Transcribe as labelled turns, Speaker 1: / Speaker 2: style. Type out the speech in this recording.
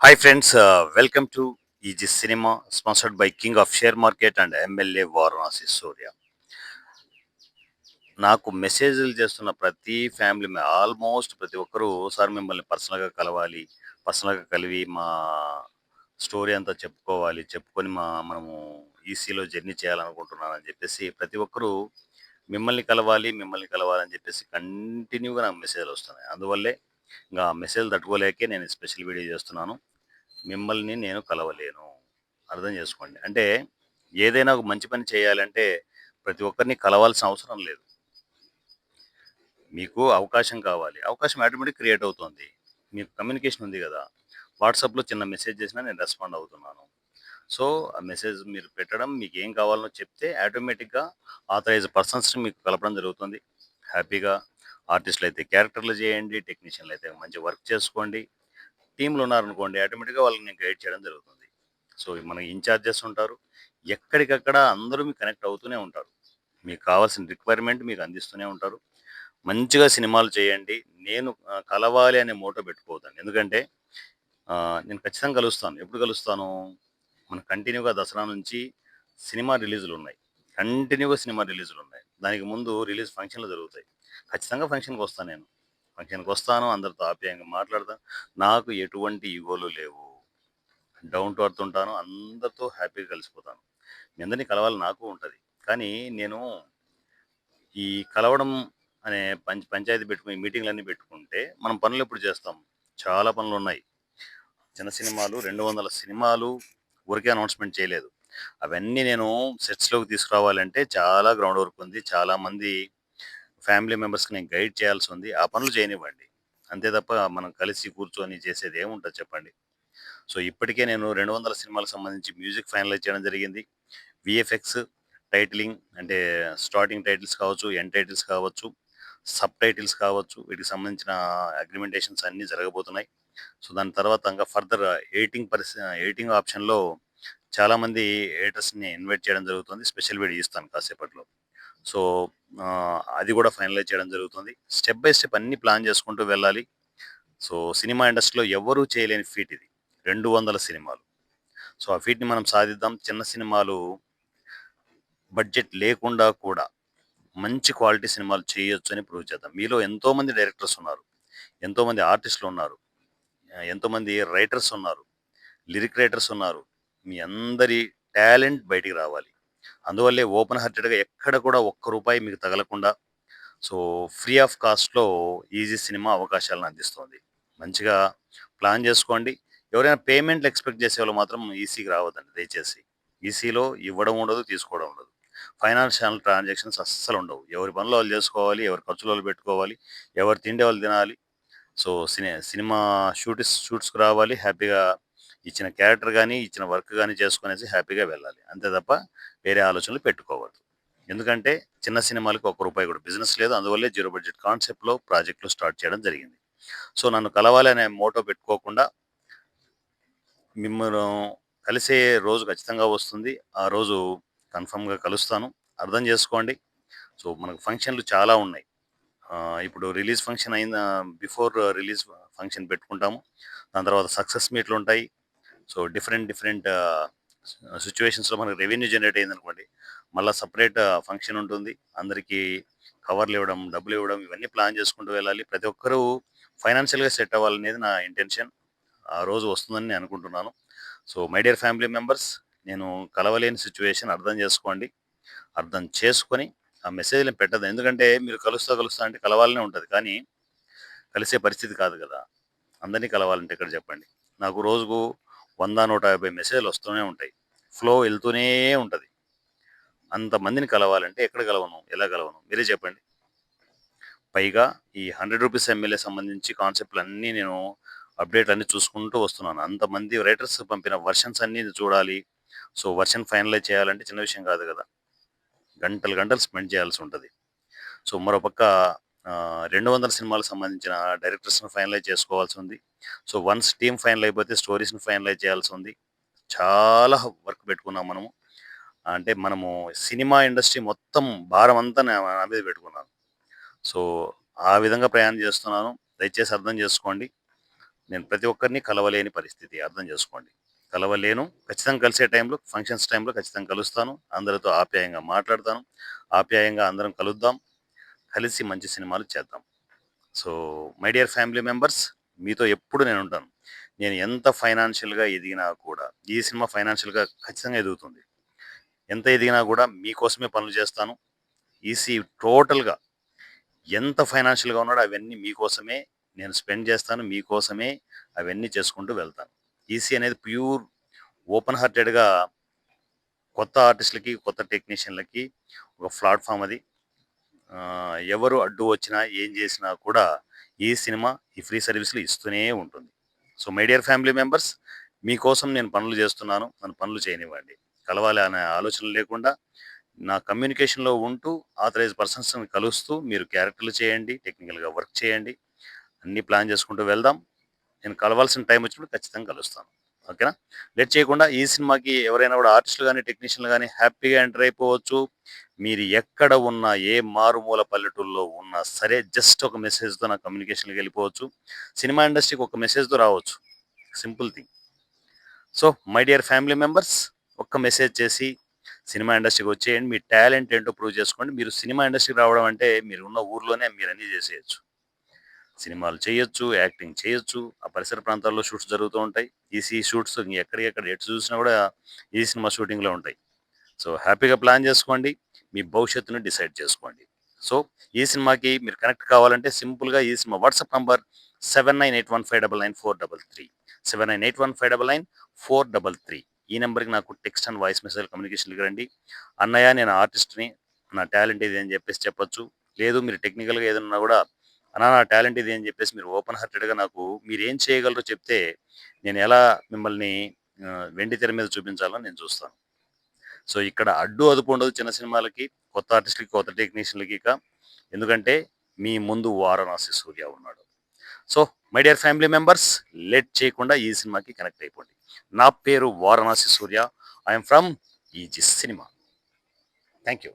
Speaker 1: Hi friends welcome to easy cinema sponsored by king of share market and MLA Varanasi Surya నాకు మెసేజ్లు చేస్తున్న ప్రతి family almost ప్రతి ఒక్కరూ సార్ మిమ్మల్ని పర్సనల్గా కలవాలి పర్సనల్గా కలివి మా స్టోరీ అంతా చెప్పుకోవాలి చెప్పుకొని మా మనము ఈసీలో జర్నీ చేయాలనుకుంటున్నాను అని చెప్పేసి ప్రతి ఒక్కరూ మిమ్మల్ని కలవాలి మిమ్మల్ని కలవాలని చెప్పేసి కంటిన్యూగా నాకు మెసేజ్లు వస్తున్నాయి. అందువల్లే ఇంకా మెసేజ్ తట్టుకోలేకే నేను స్పెషల్ వీడియో చేస్తున్నాను. మిమ్మల్ని నేను కలవలేను. అర్థం చేసుకోండి. అంటే ఏదైనా ఒక మంచి పని చేయాలంటే ప్రతి ఒక్కరిని కలవాల్సిన అవసరం లేదు. మీకు అవకాశం కావాలి. అవకాశం ఆటోమేటిక్ క్రియేట్ అవుతుంది. మీకు కమ్యూనికేషన్ ఉంది కదా. వాట్సాప్లో చిన్న మెసేజ్ చేసినా నేను రెస్పాండ్ అవుతున్నాను. సో ఆ మెసేజ్ మీరు పెట్టడం మీకు ఏం కావాలనో చెప్తే ఆటోమేటిక్గా ఆథరైజ్ పర్సన్స్ని మీకు కలపడం జరుగుతుంది. హ్యాపీగా ఆర్టిస్టులు అయితే క్యారెక్టర్లు చేయండి టెక్నీషియన్లు అయితే మంచి వర్క్ చేసుకోండి. టీంలు ఉన్నారనుకోండి ఆటోమేటిక్గా వాళ్ళని నేను గైడ్ చేయడం జరుగుతుంది. సో మనకి ఇన్ఛార్జెస్ ఉంటారు. ఎక్కడికక్కడ అందరూ మీకు కనెక్ట్ అవుతూనే ఉంటారు. మీకు కావాల్సిన రిక్వైర్మెంట్ మీకు అందిస్తూనే ఉంటారు. మంచిగా సినిమాలు చేయండి. నేను కలవాలి అనే మోటో పెట్టుకోవద్దండి. ఎందుకంటే నేను ఖచ్చితంగా కలుస్తాను. ఎప్పుడు కలుస్తాను? మన కంటిన్యూగా దసరా నుంచి సినిమా రిలీజులు ఉన్నాయి. కంటిన్యూగా సినిమా రిలీజులు ఉన్నాయి. దానికి ముందు రిలీజ్ ఫంక్షన్లు జరుగుతాయి. ఖచ్చితంగా ఫంక్షన్కి వస్తాను నేను. ఫంక్షన్కి వస్తాను అందరితో ఆప్యాయంగా మాట్లాడతాను నాకు ఎటువంటి ఈగోలు లేవు. డౌన్ టు అర్త్ ఉంటాను అందరితో హ్యాపీగా కలిసిపోతాను. మీ అందరినీ కలవాలి నాకు ఉంటుంది. కానీ నేను ఈ కలవడం అనే పంచ పంచాయతీ పెట్టుకుని మీటింగ్లన్నీ పెట్టుకుంటే మనం పనులు ఎప్పుడు చేస్తాం? చాలా పనులు ఉన్నాయి. చిన్న సినిమాలు రెండు వందల సినిమాలు ఊరికే అనౌన్స్మెంట్ చేయలేదు. అవన్నీ నేను సెట్స్లోకి తీసుకురావాలంటే చాలా గ్రౌండ్ వర్క్ ఉంది. చాలామంది ఫ్యామిలీ మెంబర్స్కి నేను గైడ్ చేయాల్సి ఉంది. ఆ పనులు చేయనివ్వండి. అంతే తప్ప మనం కలిసి కూర్చొని చేసేది ఏముంటుంది చెప్పండి. సో ఇప్పటికే నేను రెండు వందల సినిమాలకు సంబంధించి మ్యూజిక్ ఫైనలైజ్ చేయడం జరిగింది. విఎఫ్ఎక్స్ టైటిలింగ్ అంటే స్టార్టింగ్ టైటిల్స్ కావచ్చు ఎండ్ టైటిల్స్ కావచ్చు సబ్ టైటిల్స్ కావచ్చు వీటికి సంబంధించిన అగ్రిమెంటేషన్స్ అన్నీ జరగబోతున్నాయి. సో దాని తర్వాత ఇంకా ఫర్దర్ ఎయిటింగ్ పరిస్థి ఎయిటింగ్ ఆప్షన్లో చాలామంది ఎయిటర్స్ని ఇన్వైట్ చేయడం జరుగుతుంది. స్పెషల్ వీడియో ఇస్తాను కాసేపట్లో. సో అది కూడా ఫైనలైజ్ చేయడం జరుగుతుంది. స్టెప్ బై స్టెప్ అన్ని ప్లాన్ చేసుకుంటూ వెళ్ళాలి. సో సినిమా ఇండస్ట్రీలో ఎవరూ చేయలేని ఫీట్ ఇది. రెండు వందల సినిమాలు. సో ఆ ఫీట్ని మనం సాధిద్దాం. చిన్న సినిమాలు బడ్జెట్ లేకుండా కూడా మంచి క్వాలిటీ సినిమాలు చేయొచ్చు అని ప్రూవ్ చేద్దాం. మీలో ఎంతోమంది డైరెక్టర్స్ ఉన్నారు. ఎంతోమంది ఆర్టిస్టులు ఉన్నారు. ఎంతోమంది రైటర్స్ ఉన్నారు. లిరిక్ రైటర్స్ ఉన్నారు. మీ అందరి టాలెంట్ బయటికి రావాలి. అందువల్లే ఓపెన్ హార్టెడ్గా ఎక్కడ కూడా ఒక్క రూపాయి మీకు తగలకుండా సో ఫ్రీ ఆఫ్ కాస్ట్లో ఈజీ సినిమా అవకాశాలను అందిస్తుంది. మంచిగా ప్లాన్ చేసుకోండి. ఎవరైనా పేమెంట్లు ఎక్స్పెక్ట్ చేసే వాళ్ళు మాత్రం ఈసీకి రావద్దండి దయచేసి. ఈసీలో ఇవ్వడం ఉండదు తీసుకోవడం ఉండదు. ఫైనాన్షియల్ ట్రాన్సాక్షన్స్ అస్సలు ఉండవు. ఎవరి పనులు వాళ్ళు చేసుకోవాలి ఎవరి ఖర్చులు వాళ్ళు పెట్టుకోవాలి ఎవరు తిండి వాళ్ళు తినాలి. సో సినీ సినిమా షూట్ షూట్స్కి రావాలి హ్యాపీగా ఇచ్చిన క్యారెక్టర్ కానీ ఇచ్చిన వర్క్ కానీ చేసుకునేసి హ్యాపీగా వెళ్ళాలి. అంతే తప్ప వేరే ఆలోచనలు పెట్టుకోవద్దు. ఎందుకంటే చిన్న సినిమాలకు ఒక్క రూపాయి కూడా బిజినెస్ లేదు. అందువల్లే జీరో బడ్జెట్ కాన్సెప్ట్లో ప్రాజెక్టులు స్టార్ట్ చేయడం జరిగింది. సో నన్ను కలవాలి అనే మోటో పెట్టుకోకుండా మిమ్మల్ని కలిసే రోజు ఖచ్చితంగా వస్తుంది. ఆ రోజు కన్ఫర్మ్గా కలుస్తాను. అర్థం చేసుకోండి. సో మనకు ఫంక్షన్లు చాలా ఉన్నాయి. ఇప్పుడు రిలీజ్ ఫంక్షన్ అయిన బిఫోర్ రిలీజ్ ఫంక్షన్ పెట్టుకుంటాము. దాని తర్వాత సక్సెస్ మీట్లు ఉంటాయి. సో డిఫరెంట్ డిఫరెంట్ సిచ్యువేషన్స్లో మనకు రెవెన్యూ జనరేట్ అయిందనుకోండి మళ్ళీ సపరేట్ ఫంక్షన్ ఉంటుంది. అందరికీ కవర్లు ఇవ్వడం డబ్బులు ఇవ్వడం ఇవన్నీ ప్లాన్ చేసుకుంటూ వెళ్ళాలి. ప్రతి ఒక్కరూ ఫైనాన్షియల్గా సెట్ అవ్వాలనేది నా ఇంటెన్షన్. ఆ రోజు వస్తుందని నేను అనుకుంటున్నాను. So my dear family members నేను కలవలేని సిచ్యువేషన్ అర్థం చేసుకోండి. అర్థం చేసుకొని ఆ మెసేజ్ని పెట్టదు. ఎందుకంటే మీరు కలుస్తా కలుస్తా అంటే కలవాలనే ఉంటుంది. కానీ కలిసే పరిస్థితి కాదు కదా. అందరినీ కలవాలంటే ఇక్కడ చెప్పండి. నాకు రోజుకు వంద నూట యాభై మెసేజ్లు వస్తూనే ఉంటాయి. ఫ్లో వెళ్తూనే ఉంటుంది. అంతమందిని కలవాలంటే ఎక్కడ కలవను? ఎలా కలవను? మీరే చెప్పండి. పైగా ఈ హండ్రెడ్ రూపీస్ ఎమ్మెల్యే సంబంధించి కాన్సెప్ట్లు అన్నీ నేను అప్డేట్ అన్ని చూసుకుంటూ వస్తున్నాను. అంతమంది రైటర్స్ పంపిన వర్షన్స్ అన్నీ చూడాలి. సో వర్షన్ ఫైనలైజ్ చేయాలంటే చిన్న విషయం కాదు కదా. గంటలు గంటలు స్పెండ్ చేయాల్సి ఉంటుంది. సో మరోపక్క రెండు వందల సినిమాలకు సంబంధించిన డైరెక్టర్స్ని ఫైనలైజ్ చేసుకోవాల్సి ఉంది. సో వన్స్ టీమ్ ఫైనల్ అయిపోతే స్టోరీస్ని ఫైనలైజ్ చేయాల్సి ఉంది. చాలా వర్క్ పెట్టుకున్నాం మనము. అంటే మనము సినిమా ఇండస్ట్రీ మొత్తం భారం అంతా నా మీద పెట్టుకున్నాను సో ఆ విధంగా ప్రయాణం చేస్తున్నాను. దయచేసి అర్థం చేసుకోండి. నేను ప్రతి ఒక్కరిని కలవలేని పరిస్థితి. అర్థం చేసుకోండి. కలవలేను. ఖచ్చితంగా కలిసే టైంలో ఫంక్షన్స్ టైంలో ఖచ్చితంగా కలుస్తాను. అందరితో ఆప్యాయంగా మాట్లాడతాను. ఆప్యాయంగా అందరం కలుద్దాం. కలిసి మంచి సినిమాలు చేద్దాం. So my dear family members మీతో ఎప్పుడు నేను ఉంటాను. నేను ఎంత ఫైనాన్షియల్గా ఎదిగినా కూడా ఈ సినిమా ఫైనాన్షియల్గా ఖచ్చితంగా ఎదుగుతుంది. ఎంత ఎదిగినా కూడా మీకోసమే పనులు చేస్తాను. ఈసీ టోటల్గా ఎంత ఫైనాన్షియల్గా ఉన్నాడో అవన్నీ మీకోసమే నేను స్పెండ్ చేస్తాను. మీకోసమే అవన్నీ చేసుకుంటూ వెళ్తాను. ఈసీ అనేది ప్యూర్ ఓపెన్ హార్టెడ్గా కొత్త ఆర్టిస్టులకి కొత్త టెక్నీషియన్లకి ఒక ప్లాట్ఫామ్ అది. ఎవరు అడ్డు వచ్చినా ఏం చేసినా కూడా ఈ సినిమా ఈ ఫ్రీ సర్వీసులు ఇస్తూనే ఉంటుంది. So my dear family members మీకోసం నేను పనులు చేస్తున్నాను. నన్ను పనులు చేయనివ్వండి. కలవాలి అనే ఆలోచన లేకుండా నా కమ్యూనికేషన్లో ఉంటూ ఆథరైజ్ పర్సన్స్ని కలుస్తూ మీరు క్యారెక్టర్లు చేయండి టెక్నికల్గా వర్క్ చేయండి. అన్నీ ప్లాన్ చేసుకుంటూ వెళ్దాం. నేను కలవాల్సిన టైం వచ్చినప్పుడు ఖచ్చితంగా కలుస్తాను. ఓకేనా? లేట్ చేయకుండా ఈ సినిమాకి ఎవరైనా కూడా ఆర్టిస్టులు కానీ టెక్నీషియన్లు కానీ హ్యాపీగా ఎంటర్ అయిపోవచ్చు. మీరు ఎక్కడ ఉన్నా ఏ మారుమూల పల్లెటూరులో ఉన్నా సరే జస్ట్ ఒక మెసేజ్తో నా కమ్యూనికేషన్కి వెళ్ళిపోవచ్చు. సినిమా ఇండస్ట్రీకి ఒక మెసేజ్తో రావచ్చు. Simple thing. So my dear family members ఒక్క మెసేజ్ చేసి సినిమా ఇండస్ట్రీకి వచ్చేయండి. మీ టాలెంట్ ఏంటో ప్రూవ్ చేసుకోండి. మీరు సినిమా ఇండస్ట్రీకి రావడం అంటే మీరు ఉన్న ఊర్లోనే మీరు అన్నీ చేసేయచ్చు. సినిమాలు చేయొచ్చు యాక్టింగ్ చేయొచ్చు. ఆ పరిసర ప్రాంతాల్లో షూట్స్ జరుగుతూ ఉంటాయి. ఈసీ షూట్స్ ఎక్కడికెక్కడ ఎటు చూసినా కూడా ఈ సినిమా షూటింగ్లో ఉంటాయి. సో హ్యాపీగా ప్లాన్ చేసుకోండి మీ భవిష్యత్తును డిసైడ్ చేసుకోండి. సో ఈ సినిమాకి మీరు కనెక్ట్ కావాలంటే సింపుల్గా ఈ cinema WhatsApp number seven nine eight one five double nine four double three seven nine eight one five double nine four double three ఈ నెంబర్కి నాకు టెక్స్ట్ అండ్ వాయిస్ మెసేజ్ కమ్యూనికేషన్కి రండి. అన్నయ్య నేను ఆర్టిస్ట్ని నా టాలెంట్ ఇది అని చెప్పేసి చెప్పొచ్చు. లేదు మీరు టెక్నికల్గా ఏదన్నా కూడా అన్నా నా టాలెంట్ ఇది అని చెప్పేసి మీరు ఓపెన్ హార్టెడ్గా నాకు మీరు ఏం చేయగలరో చెప్తే నేను ఎలా మిమ్మల్ని వెండి తెర మీద చూపించాలో నేను చూస్తాను. సో ఇక్కడ అడ్డు అదుపు ఉండదు చిన్న సినిమాలకి కొత్త ఆర్టిస్టులకి కొత్త టెక్నీషియన్లకి ఇక. ఎందుకంటే మీ ముందు వారణాసి సూర్య ఉన్నాడు. So my dear family members late చేయకుండా ఈ సినిమాకి కనెక్ట్ అయిపోండి. నా పేరు Varanasi Surya. I'm from easy cinema thank you